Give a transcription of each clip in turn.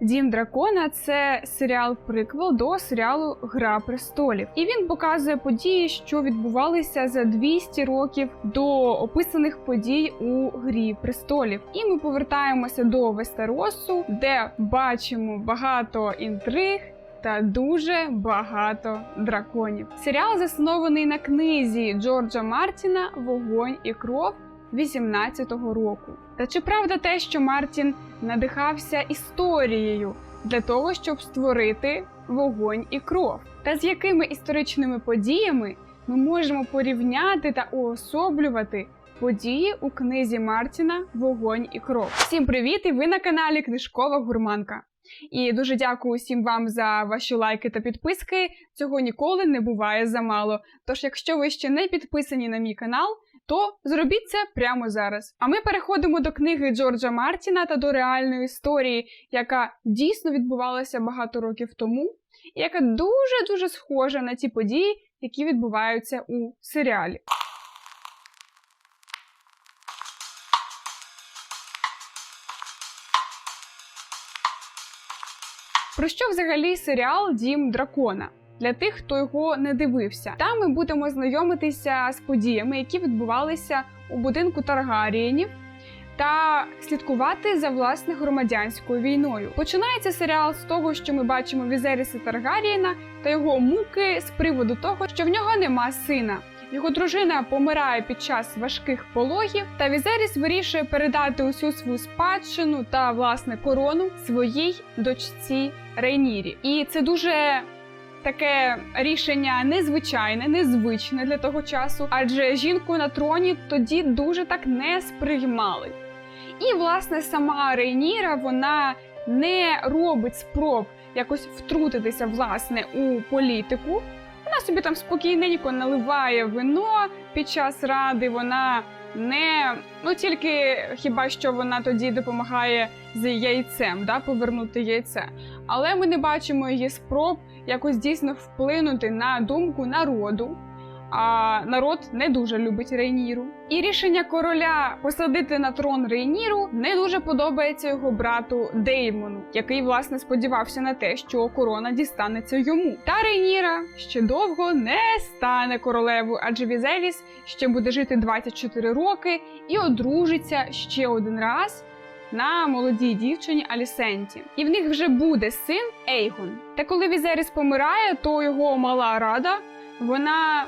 Дім дракона це серіал приквел до серіалу Гра престолів, і він показує події, що відбувалися за 200 років до описаних подій у Грі престолів. І ми повертаємося до Вестеросу, де бачимо багато інтриг. Та дуже багато драконів. Серіал заснований на книзі Джорджа Мартіна Вогонь і кров 18-го року. Та чи правда те, що Мартін надихався історією для того, щоб створити вогонь і кров? Та з якими історичними подіями ми можемо порівняти та уособлювати події у книзі Мартіна Вогонь і кров? Всім привіт! І ви на каналі Книжкова Гурманка. І дуже дякую усім вам за ваші лайки та підписки. Цього ніколи не буває замало. Тож, якщо ви ще не підписані на мій канал, то зробіть це прямо зараз. А ми переходимо до книги Джорджа Мартіна та до реальної історії, яка дійсно відбувалася багато років тому, і яка дуже дуже схожа на ті події, які відбуваються у серіалі. Про що взагалі серіал Дім дракона? Для тих, хто його не дивився, там ми будемо знайомитися з подіями, які відбувалися у будинку Таргарієнів, та слідкувати за власне громадянською війною. Починається серіал з того, що ми бачимо Візеріса Таргарієна та його муки з приводу того, що в нього нема сина. Його дружина помирає під час важких пологів, та Візеріс вирішує передати усю свою спадщину та власне корону своїй дочці Рейнірі. І це дуже таке рішення незвичайне, незвичне для того часу, адже жінку на троні тоді дуже так не сприймали. І власне сама Рейніра вона не робить спроб якось втрутитися власне у політику. Вона собі там спокійненько наливає вино під час ради. Вона не ну тільки хіба що вона тоді допомагає з яйцем, да, повернути яйце. Але ми не бачимо її спроб якось дійсно вплинути на думку народу. А народ не дуже любить Рейніру. І рішення короля посадити на трон Рейніру не дуже подобається його брату Деймону, який власне сподівався на те, що корона дістанеться йому. Та Рейніра ще довго не стане королевою, адже Візеліс ще буде жити 24 роки і одружиться ще один раз. На молодій дівчині Алісенті, і в них вже буде син Ейгон. Та коли Візеріс помирає, то його мала рада вона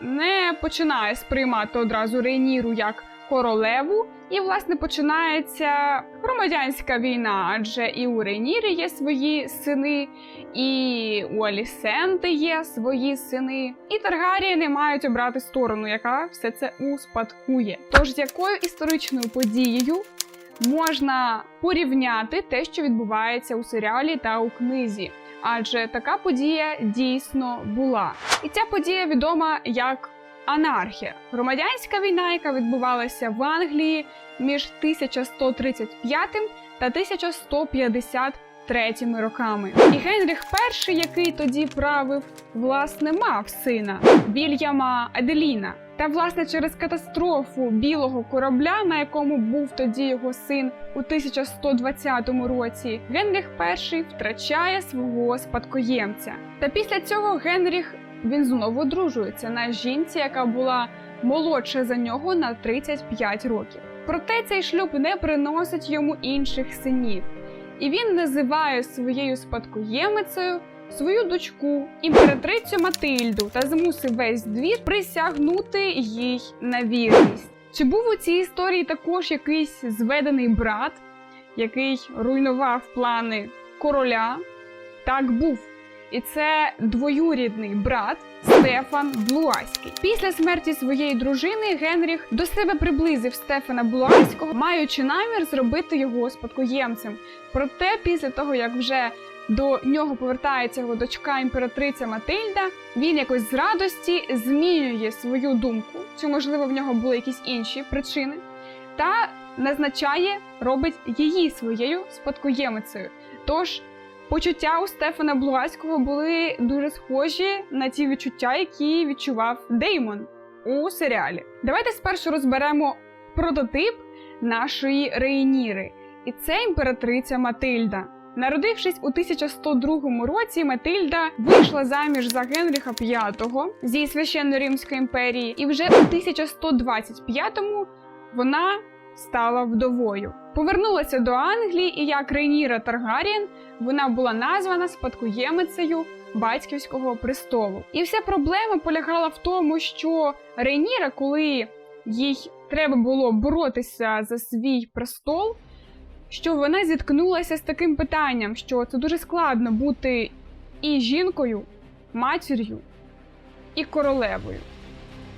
не починає сприймати одразу Рейніру як королеву, і, власне, починається громадянська війна, адже і у Рейнірі є свої сини, і у Алісенти є свої сини, і Таргарії не мають обрати сторону, яка все це успадкує. Тож якою історичною подією можна порівняти те, що відбувається у серіалі та у книзі? адже така подія дійсно була. І ця подія відома як анархія, громадянська війна, яка відбувалася в Англії між 1135 та 1153 роками. І Генріх І, який тоді правив, власне, мав сина Вільяма Еделіна. Та власне через катастрофу білого корабля, на якому був тоді його син у 1120 році, Генріх І втрачає свого спадкоємця. Та після цього Генріх він знову одружується на жінці, яка була молодша за нього на 35 років. Проте цей шлюб не приносить йому інших синів, і він називає своєю спадкоємицею свою дочку, імператрицю Матильду, та змусив весь двір присягнути їй на вірність. Чи був у цій історії також якийсь зведений брат, який руйнував плани короля? Так був. І це двоюрідний брат Стефан Блуаський. Після смерті своєї дружини Генріх до себе приблизив Стефана Блуаського, маючи намір зробити його спадкоємцем. Проте, після того як вже до нього повертається його дочка імператриця Матильда. Він якось з радості змінює свою думку, чи можливо в нього були якісь інші причини, та назначає, робить її своєю спадкоємицею. Тож почуття у Стефана Блугаського були дуже схожі на ті відчуття, які відчував Деймон у серіалі. Давайте спершу розберемо прототип нашої Рейніри. І це імператриця Матильда. Народившись у 1102 році, Матильда вийшла заміж за Генріха V зі священної Римської імперії, і вже у 1125-му вона стала вдовою. Повернулася до Англії, і як Рейніра Таргарієн вона була названа спадкоємицею батьківського престолу. І вся проблема полягала в тому, що Рейніра, коли їй треба було боротися за свій престол, що вона зіткнулася з таким питанням, що це дуже складно бути і жінкою, матір'ю, і королевою.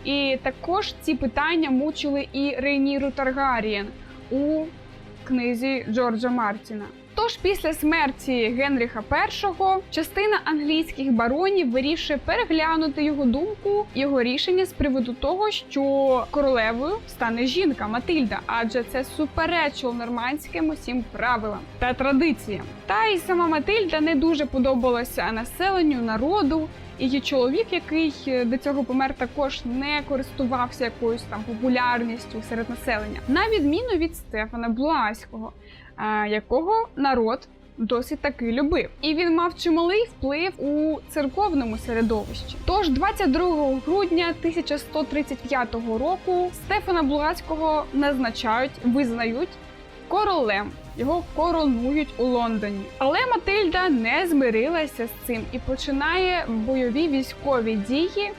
І також ці питання мучили і Рейніру Таргарієн у книзі Джорджа Мартіна. Тож після смерті Генріха І частина англійських баронів вирішує переглянути його думку, його рішення з приводу того, що королевою стане жінка Матильда, адже це суперечило нормандським усім правилам та традиціям. Та й сама Матильда не дуже подобалася населенню народу. І Її чоловік, який е, до цього помер, також не користувався якоюсь там популярністю серед населення, на відміну від Стефана Блуаського, е, якого народ досить таки любив. І він мав чималий вплив у церковному середовищі. Тож 22 грудня 1135 року Стефана Блуаського назначають, визнають королем. Його коронують у Лондоні. Але Матильда не змирилася з цим і починає бойові військові дії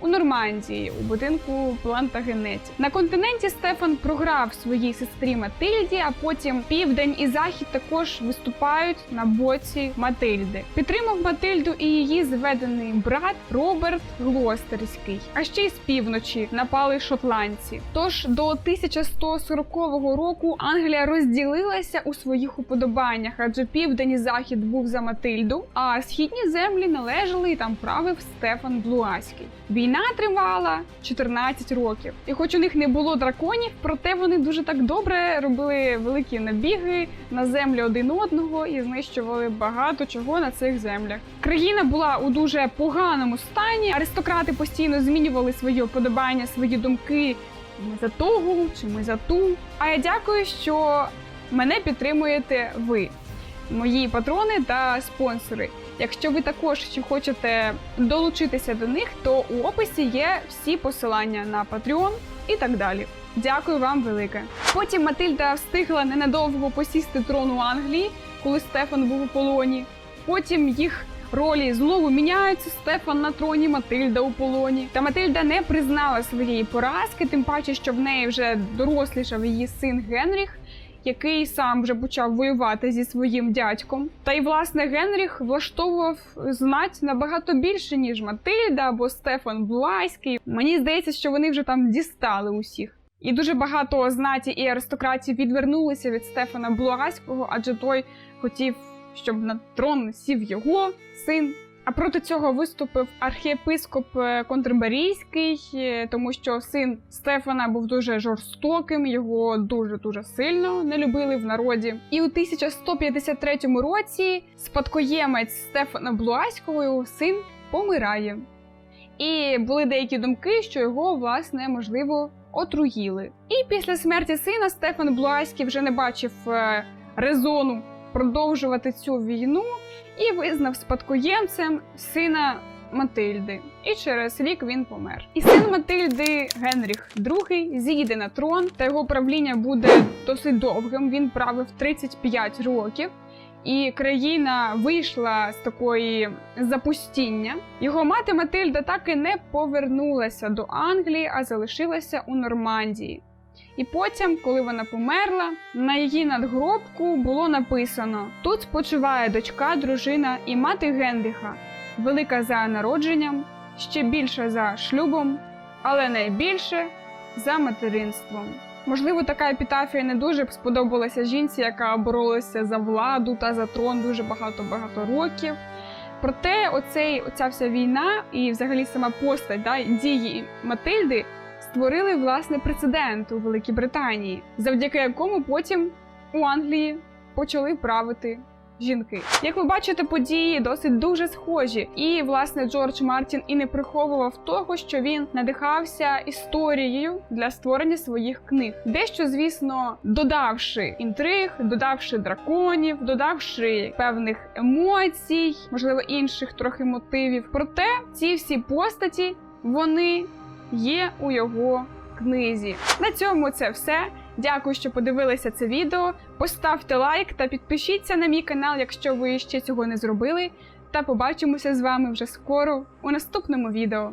у Нормандії у будинку Плантагенеті. На континенті Стефан програв своїй сестрі Матильді, а потім південь і захід також виступають на боці Матильди. Підтримав Матильду і її зведений брат Роберт Глостерський. А ще й з півночі напали шотландці. Тож до 1140 року Англія розділилася у своїх уподобаннях, адже південь і захід був за Матильду, а східні землі належали і там правив Стефан Блуаський. Війна тривала 14 років, і хоч у них не було драконів, проте вони дуже так добре робили великі набіги на землі один одного і знищували багато чого на цих землях. Країна була у дуже поганому стані. Аристократи постійно змінювали свої оподобання, свої думки. Ми за того чи ми за ту. А я дякую, що мене підтримуєте ви, мої патрони та спонсори. Якщо ви також хочете долучитися до них, то у описі є всі посилання на Patreon і так далі. Дякую вам велике. Потім Матильда встигла ненадовго посісти трон у Англії, коли Стефан був у полоні. Потім їх ролі знову міняються. Стефан на троні, Матильда у полоні. Та Матильда не признала своєї поразки, тим паче, що в неї вже дорослішав її син Генріх який сам вже почав воювати зі своїм дядьком. Та й власне Генріх влаштовував знать набагато більше, ніж Матильда або Стефан Блуайський. Мені здається, що вони вже там дістали усіх. І дуже багато знаті і аристократів відвернулися від Стефана Блуаського, адже той хотів, щоб на трон сів його син. А проти цього виступив архієпископ е, Контрбарійський, е, тому що син Стефана був дуже жорстоким, його дуже дуже сильно не любили в народі. І у 1153 році спадкоємець Стефана Блуаського, його син, помирає. І були деякі думки, що його власне можливо отруїли. І після смерті сина Стефан Блуаський вже не бачив е, резону продовжувати цю війну і визнав спадкоємцем сина Матильди. І через рік він помер. І син Матильди Генріх II зійде на трон, та його правління буде досить довгим. Він правив 35 років. І країна вийшла з такої запустіння. Його мати Матильда так і не повернулася до Англії, а залишилася у Нормандії. І потім, коли вона померла, на її надгробку було написано: тут спочиває дочка, дружина і мати Генріха, велика за народженням, ще більша за шлюбом, але найбільше за материнством. Можливо, така епітафія не дуже б сподобалася жінці, яка боролася за владу та за трон дуже багато-багато років. Проте, оцей, оця вся війна і, взагалі, сама постать да, дії Матильди створили власне прецедент у Великій Британії, завдяки якому потім у Англії почали правити жінки. Як ви бачите, події досить дуже схожі. І власне Джордж Мартін і не приховував того, що він надихався історією для створення своїх книг. Дещо, звісно, додавши інтриг, додавши драконів, додавши певних емоцій, можливо, інших трохи мотивів. Проте ці всі постаті вони є у його книзі. На цьому це все. Дякую, що подивилися це відео. Поставте лайк та підпишіться на мій канал, якщо ви ще цього не зробили. Та побачимося з вами вже скоро у наступному відео.